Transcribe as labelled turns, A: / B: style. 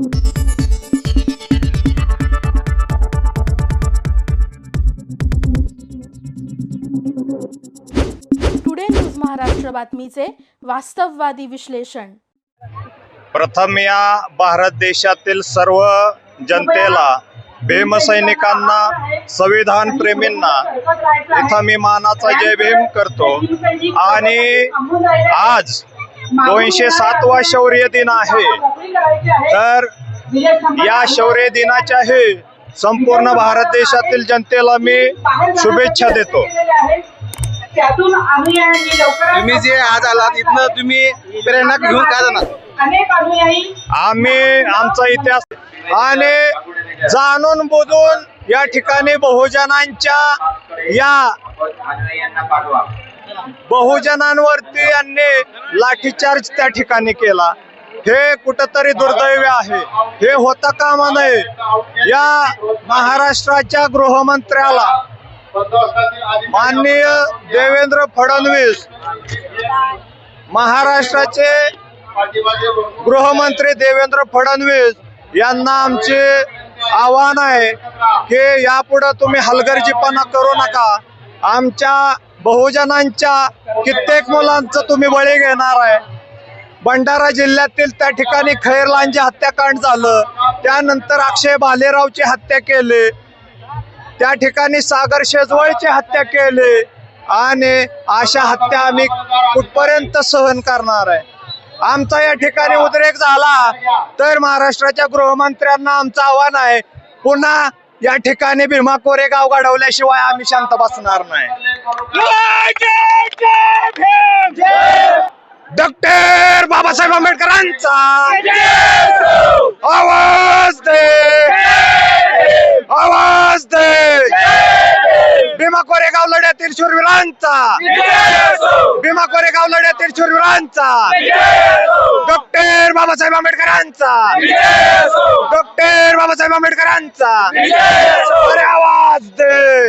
A: Today news Maharashtra बातमीचे वास्तववादी विश्लेषण
B: प्रथम या भारत देशातील सर्व जनतेला भीमसैनिकांना संविधान प्रेमींना इथं मी मानाचा जय भीम करतो. आणि आज दोनशे सातवा शौर्य दिन आहे. तर या शौर्य दिनाच्या हे संपूर्ण भारत देशातील जनतेला मी शुभेच्छा देतो.
C: तुम्ही जे आज आलात इथनं तुम्ही प्रेरणा घेऊन काय जाणार?
B: आम्ही आमचा इतिहास आणि जाणून बुजून या ठिकाणी बहुजनांच्या या बहुजनांवरती यांनी लाठीचार्ज त्या ठिकाणी केला. हे कुठंतरी दुर्दैव आहे. हे होता कामा नये. या महाराष्ट्राच्या गृहमंत्र्याला माननीय देवेंद्र फडणवीस महाराष्ट्राचे गृहमंत्री देवेंद्र फडणवीस यांना आमचे आव्हान आहे की यापुढे तुम्ही हलगर्जीपणा करू नका. आमच्या बहुजनांच्या कित्येक मुलांचं तुम्ही बळी घेणार आहे. भंडारा जिल्ह्यातील त्या ठिकाणी खैरलांचे हत्याकांड झालं. त्यानंतर अक्षय भालेरावची हत्या केली. त्या ठिकाणी सागर शेजवळची हत्या केली. आणि अशा हत्या आम्ही कुठपर्यंत सहन करणार आहे? आमचा या ठिकाणी उद्रेक झाला. तर महाराष्ट्राच्या गृहमंत्र्यांना आमचं आव्हान आहे पुन्हा या ठिकाणी भीमा कोरेगाव घडवल्याशिवाय आम्ही शांत बसणार नाही. डॉक्टर बाबासाहेब आंबेडकरांचा आवाज दे. आवाज दे. भीमा कोरेगाव लढ्यातील शूरवीरांचा. भीमा कोरेगाव लढ्यातील शूरवीरांचा. डॉक्टर बाबासाहेब आंबेडकरांचा. डॉक्टर बाबासाहेब आंबेडकरांचा. अरे आवाज दे.